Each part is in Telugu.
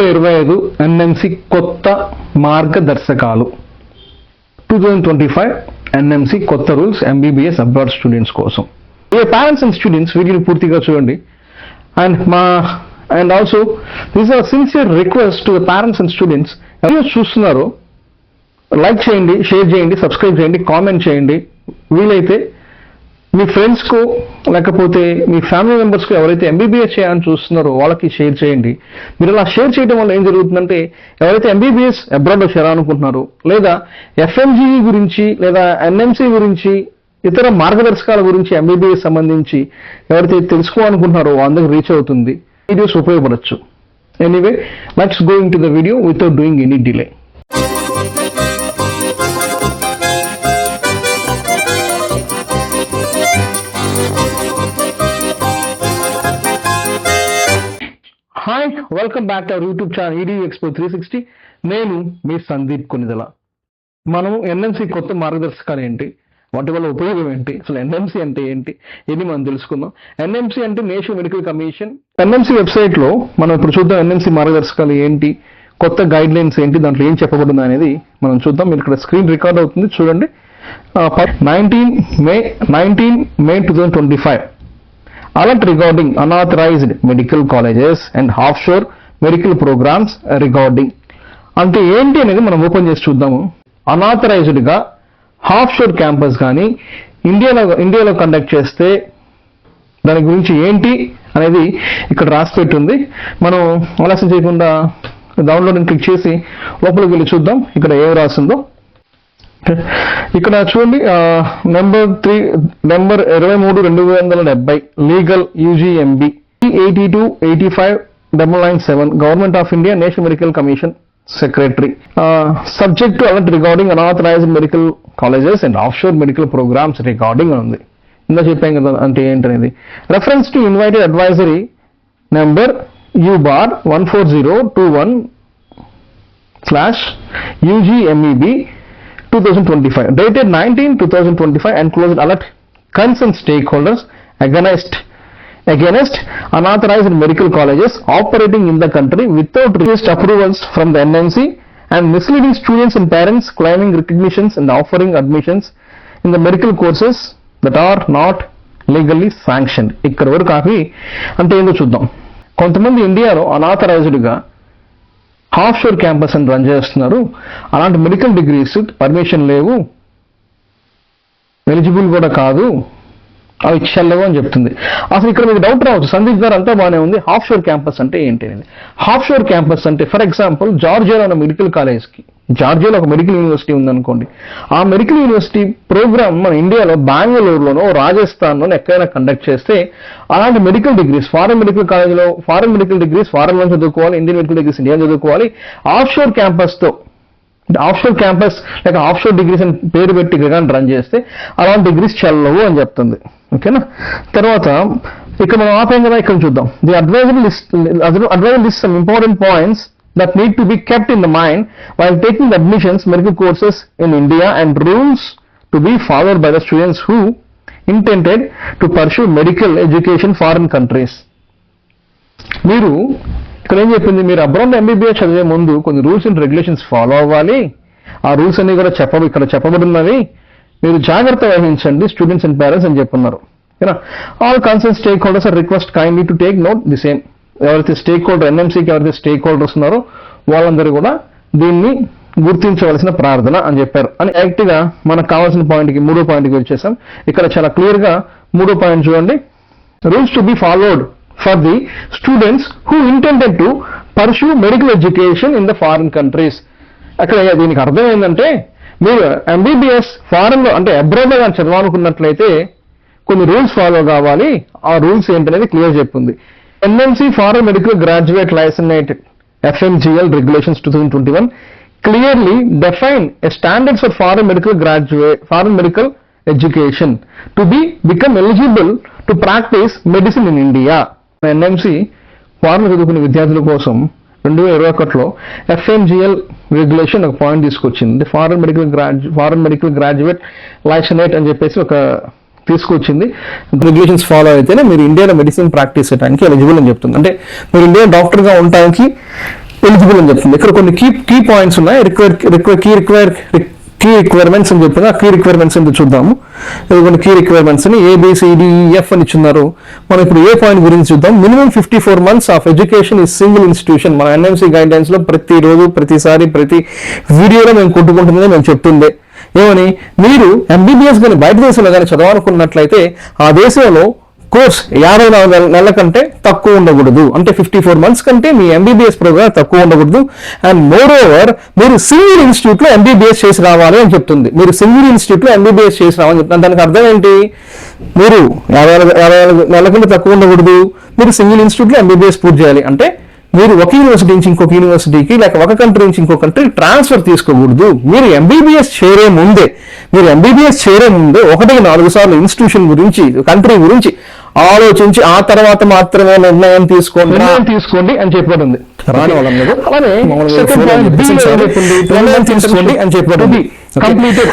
వేల ఇరవై ఐదు ఎన్ఎంసి కొత్త మార్గదర్శకాలు. Two thousand twenty five NMC కొత్త రూల్స్ ఎంబీబీఎస్ అబ్రాడ్ స్టూడెంట్స్ కోసం. ఏ పేరెంట్స్ అండ్ స్టూడెంట్స్ వీటిని పూర్తిగా చూడండి. అండ్ మా and also this are sincere request to the parents and students ఎవరు చూస్తున్నారో లైక్ చేయండి షేర్ చేయండి సబ్స్క్రైబ్ చేయండి కామెంట్ చేయండి. వీలైతే మీ ఫ్రెండ్స్కు లేకపోతే మీ ఫ్యామిలీ మెంబర్స్కు ఎవరైతే ఎంబీబీఎస్ చేయాలని చూస్తున్నారో వాళ్ళకి షేర్ చేయండి. మీరు అలా షేర్ చేయడం వల్ల ఏం జరుగుతుందంటే ఎవరైతే ఎంబీబీఎస్ అబ్రాడ్లో చేరాలనుకుంటున్నారో లేదా ఎఫ్ఎంజీ గురించి లేదా ఎన్ఎంసీ గురించి ఇతర మార్గదర్శకాల గురించి ఎంబీబీఎస్ సంబంధించి ఎవరైతే తెలుసుకోవాలనుకుంటున్నారో అందరికి రీచ్ అవుతుంది. Videos ఉపయోగపడచ్చు. Anyway let's going to the video without doing any delay hi welcome back to our YouTube channel ED expo three sixty నేను మీ సందీప్ కొనిదల. మనం ఎన్ఎంసి కొత్త మార్గదర్శకాలు ఏంటి? వాటి వల్ల ఉపయోగం ఏంటి? అసలు ఎన్ఎంసి అంటే ఏంటి? ఇది మనం తెలుసుకుందాం. ఎన్ఎంసి అంటే నేషనల్ మెడికల్ కమిషన్. ఎన్ఎంసి వెబ్సైట్లో మనం ఇప్పుడు చూద్దాం ఎన్ఎంసి మార్గదర్శకాలు ఏంటి? కొత్త గైడ్ లైన్స్ ఏంటి? దాంట్లో ఏం చెప్పబడింది అనేది మనం చూద్దాం. మీరు ఇక్కడ స్క్రీన్ రికార్డ్ అవుతుంది. చూడండి. Nineteen May nineteen May two thousand twenty five alert regarding unauthorized medical colleges and offshore medical programs recording అంటే ఏంటి అనేది మనం ఓపెన్ చేసి చూద్దాము. అనాథరైజ్డ్గా హాఫ్ షోర్ క్యాంపస్ కానీ ఇండియాలో ఇండియాలో కండక్ట్ చేస్తే దాని గురించి ఏంటి అనేది ఇక్కడ రాసి పెట్టుంది. మనం ఆలస్యం చేయకుండా డౌన్లోడ్ క్లిక్ చేసి లోపలికి వెళ్ళి చూద్దాం. ఇక్కడ ఏం రాసిందో. ఇక్కడ చూడండి నెంబర్ త్రీ నెంబర్ ఇరవై మూడు రెండు వందల డెబ్బై legal UGMB eighty two eighty five double nine seven government of India National Medical Commission secretary subject to alert regarding unauthorized medical colleges and offshore medical programs regarding అని ఉంది. ఇందా చెప్పాం కదా అంటే ఏంటనేది. Reference to invited advisory number U bar one four zero two one slash UGMEB 2025 dated 19 2025 and closed alert concerned stakeholders against against unauthorized medical colleges operating in the country without request approvals from the NMC and misleading students and parents claiming recognitions and offering admissions in the medical courses that are not legally sanctioned ఇక్కడ వరకు ఆపి అంటే ఏందో చూద్దాం కొంతమంది ఇండియాలో అనాథరైజ్డ్గా హాఫ్ షోర్ క్యాంపస్ అని రన్ చేస్తున్నారు. అలాంటి మెడికల్ డిగ్రీస్ పర్మిషన్ లేవు. ఎలిజిబుల్ కూడా కాదు. అవి చెల్లవు అని చెప్తుంది. అసలు ఇక్కడ మీకు డౌట్ రావచ్చు. సందీప్ గారు అంతా బాగానే ఉంది. హాఫ్ షోర్ క్యాంపస్ అంటే ఏంటి అనేది? హాఫ్ షోర్ క్యాంపస్ అంటే ఫర్ ఎగ్జాంపుల్ జార్జియాలో ఉన్న మెడికల్ కాలేజ్కి జార్జియాలో ఒక మెడికల్ యూనివర్సిటీ ఉందనుకోండి. ఆ మెడికల్ యూనివర్సిటీ ప్రోగ్రామ్ మన ఇండియాలో బెంగళూరులోనో రాజస్థాన్లోనో ఎక్కడైనా కండక్ట్ చేస్తే అలాంటి మెడికల్ డిగ్రీస్ ఫారెన్ మెడికల్ కాలేజ్లో ఫారెన్ మెడికల్ డిగ్రీస్ ఫారెన్లో చదువుకోవాలి ఇండియన్ మెడికల్ డిగ్రీస్ ఇండియా చదువుకోవాలి. ఆఫ్షోర్ క్యాంపస్తో ఆఫ్షోర్ క్యాంపస్ లేక ఆఫ్షోర్ డిగ్రీస్ అని పేరు పెట్టి కానీ రన్ చేస్తే అలాంటి డిగ్రీస్ చల్లవు అని చెప్తుంది. ఓకేనా తర్వాత ఇక్కడ మనం ఆపేం కదా ఇక్కడ చూద్దాం. The adviser list adviser list some important points that need to be kept in the mind while taking the admissions medical courses in India and rules to be followed by the students who intended to pursue medical education foreign countries. మీరు ఇక్కడ ఏం చెప్పింది మీరు అబ్రాడ్ ఎంబీబీఎస్ చదివే ముందు కొన్ని రూల్స్ అండ్ రెగ్యులేషన్స్ ఫాలో అవ్వాలి ఆ రూల్స్ అన్ని కూడా చెప్ప ఇక్కడ చెప్పబడినవి మీరు జాగ్రత్త వహించండి స్టూడెంట్స్ అండ్ పేరెంట్స్ అని చెప్పున్నారు all concern stakeholders are request kindly to take note the same ఎవరైతే స్టేక్ హోల్డర్ ఎన్ఎంసీకి ఎవరైతే స్టేక్ హోల్డర్స్ ఉన్నారో వాళ్ళందరూ కూడా దీన్ని గుర్తించవలసిన ప్రార్థన అని చెప్పారు. అని యాక్ట్గా మనకు కావాల్సిన పాయింట్కి మూడో పాయింట్కి వచ్చేసాం. ఇక్కడ చాలా క్లియర్గా మూడో పాయింట్ చూడండి. Rules to be followed for the students who intended to pursue medical education in the foreign countries అక్కడ దీనికి అర్థం ఏంటంటే మీరు ఎంబీబీఎస్ ఫారెన్లో అంటే అబ్రాడ్ కానీ చదవాలనుకున్నట్లయితే కొన్ని రూల్స్ ఫాలో కావాలి. ఆ రూల్స్ ఏంటనేది క్లియర్ చెప్పింది MNC foreign medical graduate licentiated FMGL regulations two thousand twenty one clearly define standards of foreign medical graduate foreign medical education to be become eligible to practice medicine in India NMC foreign చదువుకునే విద్యార్థుల కోసం రెండు వేల ఇరవై ఒకటిలో ఎఫ్ఎంజిఎల్ రెగ్యులేషన్ ఒక పాయింట్ తీసుకొచ్చింది. Foreign medical graduate foreign medical graduate licentiate అని చెప్పేసి ఒక తీసుకొచ్చింది. రెగ్యులేషన్స్ ఫాలో అయితేనే మీరు ఇండియాలో మెడిసిన్ ప్రాక్టీస్ చేయడానికి ఎలిజిబుల్ అని చెప్తుంది. అంటే మీరు ఇండియా డాక్టర్గా ఉండటానికి ఎలిజిబుల్ అని చెప్తుంది. ఇక్కడ కొన్ని కీ కీ పాయింట్స్ ఉన్నాయి. Require require key require key requirements అని చెప్తుంది. ఆ కీ రిక్వైర్మెంట్స్ ఏంటో చూద్దాము. ఇది కొన్ని కీ రిక్వైర్మెంట్స్ అని ఏబిసిడిఈఎఫ్ అని ఇచ్చున్నారు. మనం ఇప్పుడు ఏ పాయింట్ గురించి చూద్దాం? Minimum fifty four months of education ఈ సింగిల్ ఇన్స్టిట్యూషన్ మన ఎన్ఎంసీ గైడ్ లైన్స్ ప్రతి రోజు ప్రతిసారి ప్రతి వీడియోలో మేము కొట్టుకుంటుందని మేము చెప్తుండే. ఏమని? మీరు ఎంబీబీఎస్ కానీ బయట దేశంలో కానీ చదవాలనుకున్నట్లయితే ఆ దేశంలో కోర్స్ యాభై నాలుగు నెల- నెలల కంటే తక్కువ ఉండకూడదు. అంటే ఫిఫ్టీ ఫోర్ మంత్స్ కంటే మీ ఎంబీబీఎస్ ప్రోగ్రామ్ తక్కువ ఉండకూడదు. అండ్ మోర్ ఓవర్ మీరు సింగిల్ ఇన్స్టిట్యూట్లో ఎంబీబీఎస్ చేసి రావాలి అని చెప్తుంది. మీరు సింగిల్ ఇన్స్టిట్యూట్లో ఎంబీబీఎస్ చేసి రావాలని చెప్తుంది. దానికి అర్థం ఏంటి? మీరు యాభై నాలుగు- యాభై నాలుగు నెలల కంటే తక్కువ ఉండకూడదు. మీరు సింగిల్ ఇన్స్టిట్యూట్లో ఎంబీబీఎస్ పూర్తి చేయాలి. అంటే మీరు ఒక యూనివర్సిటీ నుంచి ఇంకొక యూనివర్సిటీకి లేక ఒక కంట్రీ నుంచి ఇంకొక కంట్రీ ట్రాన్స్ఫర్ తీసుకోకూడదు. మీరు ఎంబీబీఎస్ చేరే ముందే మీరు ఎంబీబీఎస్ చేరే ముందే ఒకటికి నాలుగు సార్లు ఇన్స్టిట్యూషన్ గురించి కంట్రీ గురించి ఆలోచించి ఆ తర్వాత మాత్రమే నిర్ణయం తీసుకోండి. నిర్ణయం తీసుకోండి అని చెప్పబడి ఉంది తీసుకోండి అని చెప్పబడి ఉంది కంప్లీటెడ్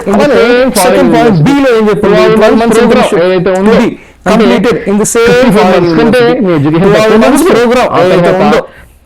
సెకండ్ పాయింట్ బి లో ఏం ఏదైతే ఉంది కంప్లీటెడ్ ఇన్ ది సేమ్ కంటే ప్రోగ్రామ్ ఏదైతే ఉందో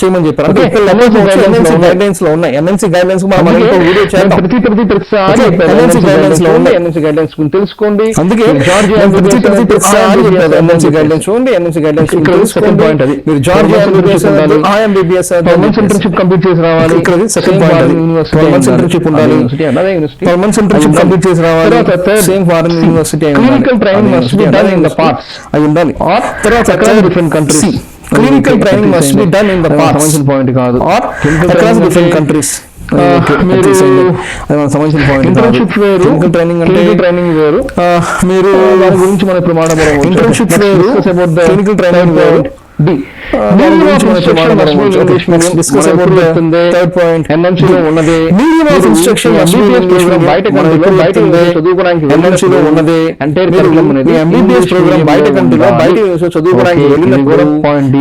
చేయమని చెప్పారు. అంటే ఎంఎన్సీ గైడ్ లైన్స్లో ఉన్నాయి. ఎంఎన్సీ గైడ్ లైన్స్ మనం వీడియో చేద్దాం. ప్రతి ప్రతి ప్రతిసారి ఎంఎన్సీ గైడ్ లైన్స్లో ఉన్నాయి గైడ్ లైన్స్ గురించి తెలుసుకోండి. అందుకే ప్రతి ప్రతి ప్రతిసారి గైడ్ లైన్స్ చూడండి ఎంఎన్సీ గైడ్ లైన్స్ ఇక్కడ సెకండ్ పాయింట్ అది. మీరు జార్జియా ఎంబీబీఎస్. ఆ ఎంబీబీఎస్ మంత్స్ ఇంటర్న్షిప్ కంప్లీట్ చేసి రావాలి. ఇక్కడ సెకండ్ పాయింట్ అది. మంత్స్ ఇంటర్న్షిప్ ఉండాలి. మంత్స్ ఇంటర్న్షిప్ కంప్లీట్ చేసి రావాలి. Same foreign university clinical training must be done in the ఉండాలి. తర్వాత different countries. Clinical training must be done in the parts point కాదు. ఆర్ అక్రాస్ డిఫరెంట్ కంట్రీస్ మీరు సంబంధించిన పాయింట్ ఇంటర్న్షిప్ వేరు. క్లినికల్ ట్రైనింగ్ అంటే training వేరు. ఆ, మీరు దాని గురించి మనం ఇప్పుడు మాట్లాడబోతున్నాం Internship వేరు, clinical training వేరు. The medium. ఎన్ఎంసీ లో ఉన్నది. అంటే ఎంబీబీఎస్ ప్రోగ్రామ్ బయట కంట్రీలో బయట చదువుకోవడానికి వెళ్ళినప్పుడు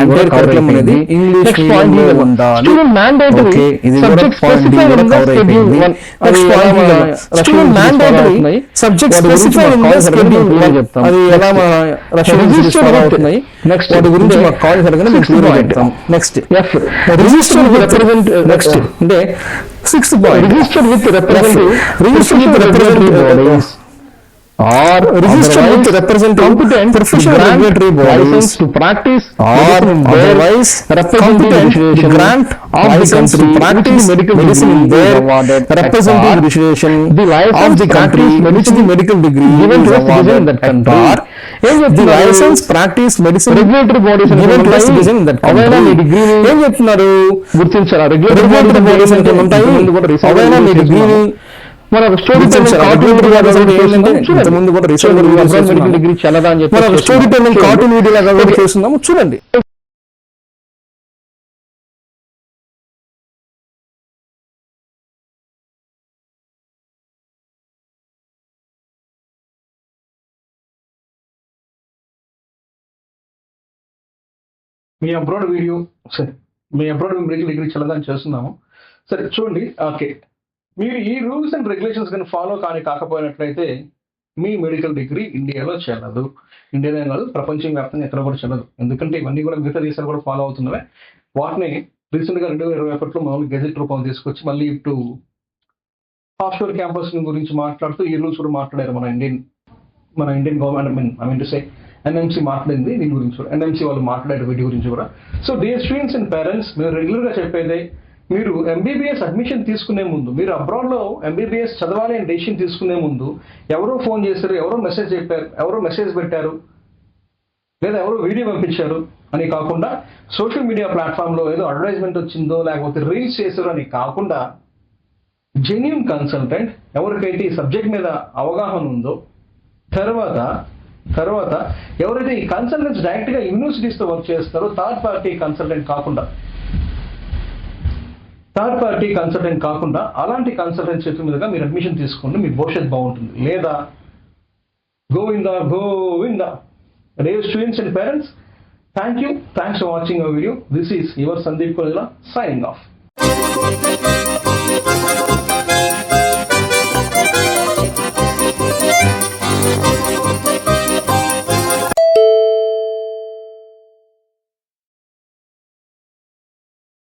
ఎంటైర్ కరికులం అనేది ఇంగ్లీష్ కూడా cover అయిపోయింది. Next point D లో. Student mandatory subject specified in the schedule one. అది ఎలా మన రష్యన్ అవుతున్నాయి Next. వాటి గురించి మాకు కాల్ జరగని Sixth క్లియర్. చెప్తాం next F register represent next అంటే sixth point registered with representative Registered with representative or Registered with competent professional regulatory bodies to practice or otherwise registration grant of the country practice the medical medicine in their registration the license of the country which the medical degree given to awarded in that at country. or the license practice medicine regulatory bodies given to citizen in that country ఏం చెప్తున్నారు గుర్తించారా రెగ్యులేటరీ బాడీస్ అంటే ఉంటాయి అవైనా మీ డిగ్రీని మన స్టోరీ ఇంతకుముందు కూడా. డిగ్రీ చల్లదా అని చెప్పి మనం స్టోరీ టెల్లింగ్ కార్టూన్ వీడియో లాగా కూడా చేస్తున్నాము. చూడండి. మీ అబ్రాడ్ వీడియో సరే మీ అబ్రాడ్ మెడికల్ డిగ్రీ చల్లదని చేస్తున్నాము. సరే చూడండి. ఓకే. మీరు ఈ రూల్స్ అండ్ రెగ్యులేషన్స్ కానీ ఫాలో కానీ కాకపోయినట్లయితే మీ మెడికల్ డిగ్రీ ఇండియాలో చెల్లదు. ఇండియాలో కాదు ప్రపంచం వ్యాప్తంగా ఎక్కడ కూడా చెల్లదు. ఎందుకంటే ఇవన్నీ కూడా మిగతా దేశాలు కూడా ఫాలో అవుతున్నవే. వాటిని రీసెంట్గా రెండు వేల ఇరవై ఒకటిలో మామూలు గెజెట్ రూపం తీసుకొచ్చి మళ్ళీ ఇటు ఆఫ్షోర్ క్యాంపస్ గురించి మాట్లాడుతూ ఈ రూల్స్ కూడా మాట్లాడారు మన ఇండియన్ మన Indian government I mean I mean to say NMC మాట్లాడింది దీని గురించి కూడా. ఎన్ఎంసీ వాళ్ళు మాట్లాడారు వీటి గురించి కూడా. So dear students and parents మీరు రెగ్యులర్గా చెప్పేదే మీరు ఎంబీబీఎస్ అడ్మిషన్ తీసుకునే ముందు మీరు అబ్రాడ్లో ఎంబీబీఎస్ చదవాలి అని డెసిషన్ తీసుకునే ముందు ఎవరో ఫోన్ చేశారు ఎవరో మెసేజ్ చెప్పారు ఎవరో మెసేజ్ పెట్టారు లేదా ఎవరో వీడియో పంపించారు అని కాకుండా సోషల్ మీడియా ప్లాట్ఫామ్లో ఏదో అడ్వర్టైజ్మెంట్ వచ్చిందో లేకపోతే రీల్స్ చేశారో అని కాకుండా జెన్యున్ కన్సల్టెంట్ ఎవరికైతే ఈ సబ్జెక్ట్ మీద అవగాహన ఉందో తర్వాత తర్వాత ఎవరైతే ఈ కన్సల్టెంట్స్ డైరెక్ట్గా యూనివర్సిటీస్తో వర్క్ చేస్తారో థర్డ్ పార్టీ కన్సల్టెంట్ కాకుండా థర్డ్ పార్టీ కన్సల్టెంట్ కాకుండా అలాంటి కన్సల్టెంట్ చేతుల మీదుగా మీరు అడ్మిషన్ తీసుకోండి మీ భవిష్యత్ బాగుంటుంది. లేదా Govinda Govinda. Rave students and parents thank you thanks for watching our video this is your Sandeep Korajala signing off